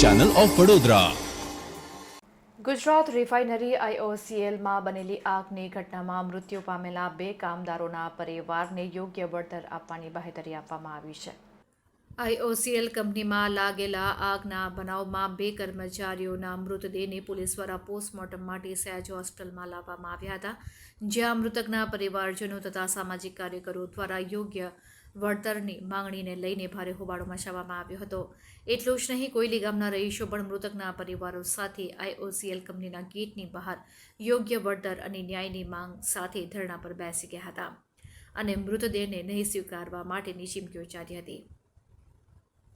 Channel of Vadodara Gujarat refinery આઈઓસીએલમાં બનેલી આગની ઘટનામાં મૃત્યુ પામેલા બે કામદારોના પરિવારને યોગ્ય વળતર આપવાની બાહેધરી આપવામાં આવી છે. આઈઓસીએલ કંપનીમાં લાગેલા આગના બનાવમાં બે કર્મચારીઓના મૃતદેહને પોલીસ દ્વારા પોસ્ટમોર્ટમ માટે સહેજ હોસ્પિટલમાં લાવવામાં આવ્યા હતા, જ્યાં મૃતકના પરિવારજનો તથા સામાજિક કાર્યકરો દ્વારા યોગ્ય વળતરની માંગણીને લઈને ભારે હોબાળો મચાવવામાં આવ્યો હતો. એટલું જ નહીં, કોયલી ગામના રહીશો પણ મૃતકના પરિવારો સાથે આઈઓસીએલ કંપનીના ગેટની બહાર યોગ્ય વળતર અને ન્યાયની માંગ સાથે ધરણા પર બેસી ગયા હતા અને મૃતદેહને નહીં સ્વીકારવા માટેની ચીમકીઓ ચાલી હતી.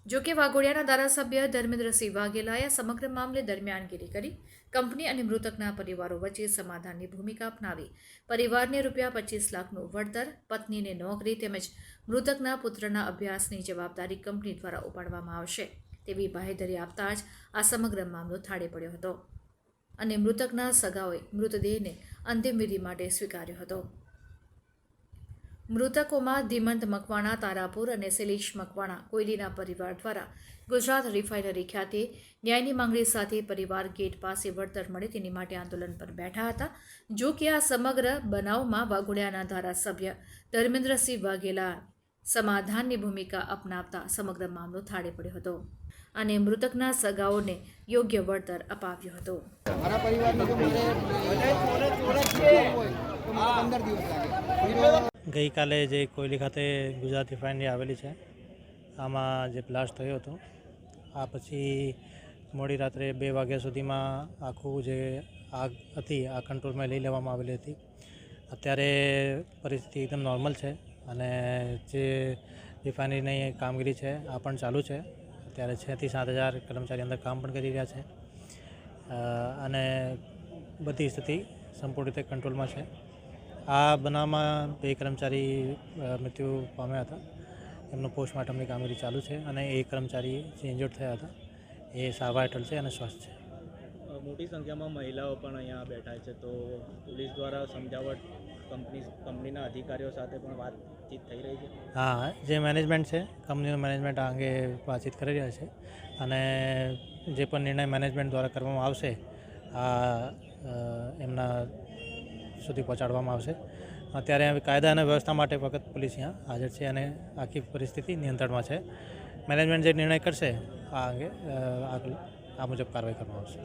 જોકે વાઘોડિયાના ધારાસભ્ય ધર્મેન્દ્રસિંહ વાઘેલાએ સમગ્ર મામલે દરમિયાનગીરી કરી. કંપની અને મૃતકના પરિવારો વચ્ચે સમાધાનની ભૂમિકા અપનાવી. પરિવારને રૂપિયા પચીસ લાખનું વળતર, પત્નીને નોકરી તેમજ મૃતકના પુત્રના અભ્યાસની જવાબદારી કંપની દ્વારા ઉપાડવામાં આવશે તેવી બાહેધરી આપતા જ આ સમગ્ર મામલો થાળે પડ્યો હતો અને મૃતકના સગાઓએ મૃતદેહને અંતિમ વિધિ માટે સ્વીકાર્યો હતો. મૃતકોમાં ધીમંત મકવાણા, તારાપુર અને શૈલેષ મકવાણા કોયલીના પરિવાર દ્વારા ગુજરાત રિફાઇનરી ખાતે ન્યાયની માંગણી સાથે પરિવાર ગેટ પાસે વળતર મળે તેની માટે આંદોલન પર બેઠા હતા. જો કે આ સમગ્ર બનાવમાં વાઘોડિયાના ધારાસભ્ય ધર્મેન્દ્રસિંહ વાઘેલા સમાધાનની ભૂમિકા અપનાવતા સમગ્ર મામલો થાળે પડ્યો હતો અને મૃતકના સગાઓને યોગ્ય વળતર અપાવ્યો હતો. ગઈકાલે જે કોયલી ખાતે ગુજરાત રિફાઇનરી આવેલી છે, આમાં જે બ્લાસ્ટ થયો હતો, આ પછી મોડી રાત્રે બે વાગ્યા સુધીમાં આખું જે આગ હતી, આ કંટ્રોલમાં લઈ લેવામાં આવેલી હતી. અત્યારે પરિસ્થિતિ એકદમ નોર્મલ છે અને જે રિફાઇનરીની કામગીરી છે, આ પણ ચાલુ છે. અત્યારે છથી સાત હજાર કર્મચારી અંદર કામ પણ કરી રહ્યા છે. અને બધી સ્થિતિ સંપૂર્ણ રીતે કંટ્રોલમાં છે. આ બનાવમાં બે કર્મચારી મૃત્યુ પામ્યા હતા. એમનું પોસ્ટમોર્ટમની કામગીરી ચાલુ છે અને એ કર્મચારી જે ઇન્જર્ડ થયા હતા એ સારવાર હેઠળ છે અને સ્વસ્થ છે. મોટી સંખ્યામાં મહિલાઓ પણ અહીંયા બેઠા છે. તો પોલીસ દ્વારા સમજાવટ કંપની કંપનીના અધિકારીઓ સાથે પણ વાતચીત થઈ રહી છે? હા જે મેનેજમેન્ટ છે કંપનીનું મેનેજમેન્ટ આ અંગે વાતચીત કરી રહ્યા છે. અને જે પણ નિર્ણય મેનેજમેન્ટ દ્વારા કરવામાં આવશે આ એમના સુધી પહોંચાડવામાં આવશે. અત્યારે કાયદા અને વ્યવસ્થા માટે વખત પોલીસ અહીંયા હાજર છે અને આખી પરિસ્થિતિ નિયંત્રણમાં છે. મેનેજમેન્ટ જે નિર્ણય કરશે, આ અંગે આ મુજબ કાર્યવાહી કરવામાં આવશે.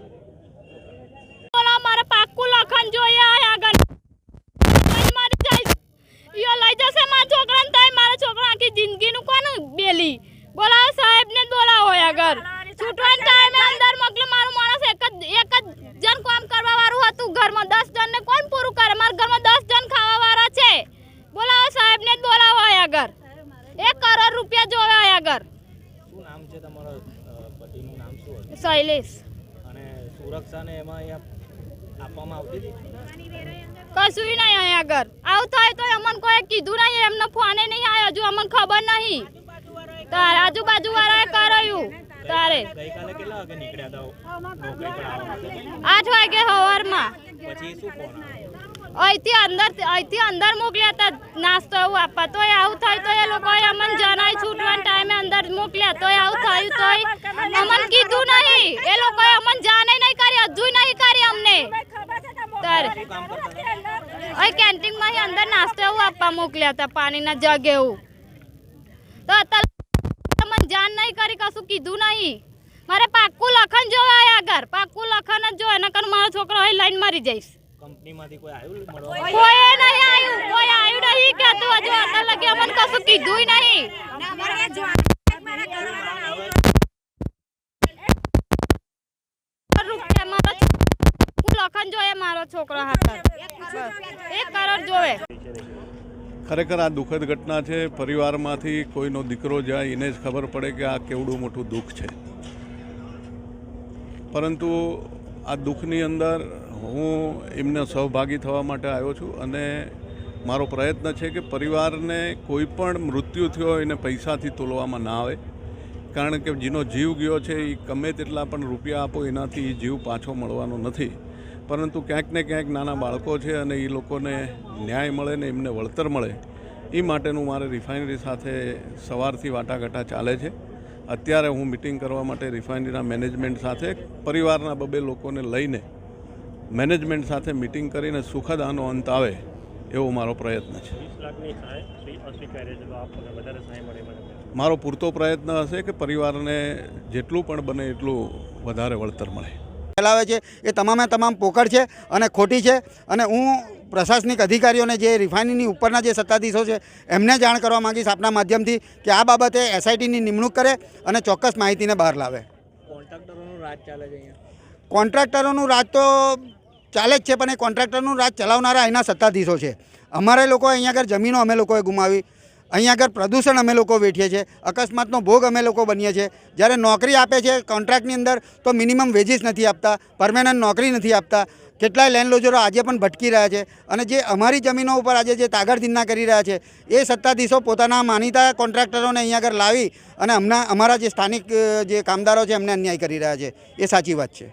મારે પાક્કું લખન જોઈએ આગળ. મારી ઈયો લઈ જશે મારા છોકરાને થાય મારા આખી જિંદગીનું કોણ બેલી બોલાવો સાહેબને જ બોલાવો હોય આગળ છૂટવાના ટાઈમે અંદર મોકલે મારું માણસ એક જ એક જ જણ કામ કરવા વાળું હતું ઘરમાં દસ જણને કોણ પૂરું કરે મારા ઘરમાં દસ જણ ખાવા વાળા છે બોલાવો સાહેબને જ બોલાવો હોય આગળ એક કરોડ રૂપિયા જોવે આગળ શું નામ છે તમારા પતિનું નામ શું હતું? શૈલેષ. અને સુરક્ષાને એમાં અહીંયા આપવામાં આવતી હતી? કશું નહીં અહીંયા આગળ આવું થાય તો અમને કોઈ કીધું નહીં એમને ફોને નહીં આવ્યો હજુ અમને ખબર નહીં. તારે આજુબાજુ વાળાએ કરાયું. તારે. ગઈકાલે કેટલા વાગે નીકળ્યા હતા? આઠ વાગે સવારમાં પછી શું ફોન આવ્યો? અહીંથી અંદર અહીંથી અંદર મોકલ્યા હતા. નાસ્તો એવું આપવા. તોય આવું થાય તો એ લોકોએ અમને જણાય છૂટવાના ટાઈમે અંદર મોકલ્યા. તોય આવું થયું, તોય અમને કીધું નહીં. એ લોકોએ અમને જાણે નહીં કરી હજુ નહીં કરી અમને. તારે. કેન્ટીનમાં અંદર નાસ્તો એવું આપવા મોકલ્યા હતા, પાણીના જગ એવું. તો અત્યારે મને જાણ નહીં કરી, કશું કીધું નહીં. મારે પાક્કું લખન જોવાય આગળ પાક્કું લખન જ જોવે નકર મારો છોકરો અહીં લાઈન મરી જઈશ. કંપનીમાંથી કોઈ આવ્યું મળવા? કોઈ નહીં આવ્યું. કોઈ આવ્યું નહીં કહેતું હજુ અત્યારે લગી અમને કશું કીધું નહીં. રૂપિયા મારો પાક્કું લખન જોઈએ મારો છોકરો હાથર એક કરોડ જોવે ખરેખર આ દુઃખદ ઘટના છે. પરિવારમાંથી કોઈનો દીકરો જાય એને જ ખબર પડે કે આ કેવડું મોટું દુઃખ છે. પરંતુ આ દુઃખની અંદર હું એમને સહભાગી થવા માટે આવ્યો છું અને મારો પ્રયત્ન છે કે પરિવારને કોઈ પણ મૃત્યુ થયો એને પૈસાથી તોલવામાં ના આવે. કારણ કે જેનો જીવ ગયો છે એ ગમે તેટલા પણ રૂપિયા આપો એનાથી એ જીવ પાછો મળવાનો નથી. પરંતુ ક્યાંક ને ક્યાંક નાના બાળકો છે અને એ લોકોને ન્યાય મળે ને એમને વળતર મળે. એ માટેનું મારે રિફાઇનરી સાથે સવારથી વાટાઘાટા ચાલે છે. અત્યારે હું મિટિંગ કરવા માટે રિફાઇનરીના મેનેજમેન્ટ સાથે પરિવારના બબે લોકોને લઈને મેનેજમેન્ટ સાથે મિટિંગ કરીને સુખદ આનો અંત આવે એવો મારો પ્રયત્ન છે. મારો પૂરતો પ્રયત્ન હશે કે પરિવારને જેટલું પણ બને એટલું વધારે વળતર મળે. ફેલાવે છે. એ તમામે તમામ પોકળ છે અને ખોટી છે અને હું પ્રશાસનિક અધિકારીઓને જે રિફાઇનરીની ઉપરના જે સત્તાધીશો છે એમને જાણ કરવા માંગીશ આપના માધ્યમથી કે આ બાબતે એસઆઈટીની નિમણૂક કરે અને ચોક્કસ માહિતીને બહાર લાવે. કોન્ટ્રાક્ટરોનું રાજ ચાલે છે અહીંયા? કોન્ટ્રાક્ટરોનું રાજ તો ચાલે જ છે પણ એ કોન્ટ્રાક્ટરનું રાજ ચલાવનારા અહીંના સત્તાધીશો છે. અમારે લોકો અહીંયા આગળ જમીનો અમે લોકોએ ગુમાવી અહીંયા આગળ પ્રદૂષણ અમે લોકો વેઠીએ છીએ. અકસ્માતનો ભોગ અમે લોકો બનીએ છીએ. જ્યારે નોકરી આપે છે કોન્ટ્રાક્ટની અંદર, તો મિનિમમ વેજીસ નથી આપતા, પરમેનન્ટ નોકરી નથી આપતા. કેટલાય લેન્ડલોજરો આજે પણ ભટકી રહ્યા છે. અને જે અમારી જમીનો ઉપર આજે જે તાગડધીના કરી રહ્યા છે, એ સત્તાધીશો પોતાના માનીતા કોન્ટ્રાક્ટરોને અહીંયા આગળ લાવી અને હમણાં અમારા જે સ્થાનિક જે કામદારો છે, એમને અન્યાય કરી રહ્યા છે. એ સાચી વાત છે.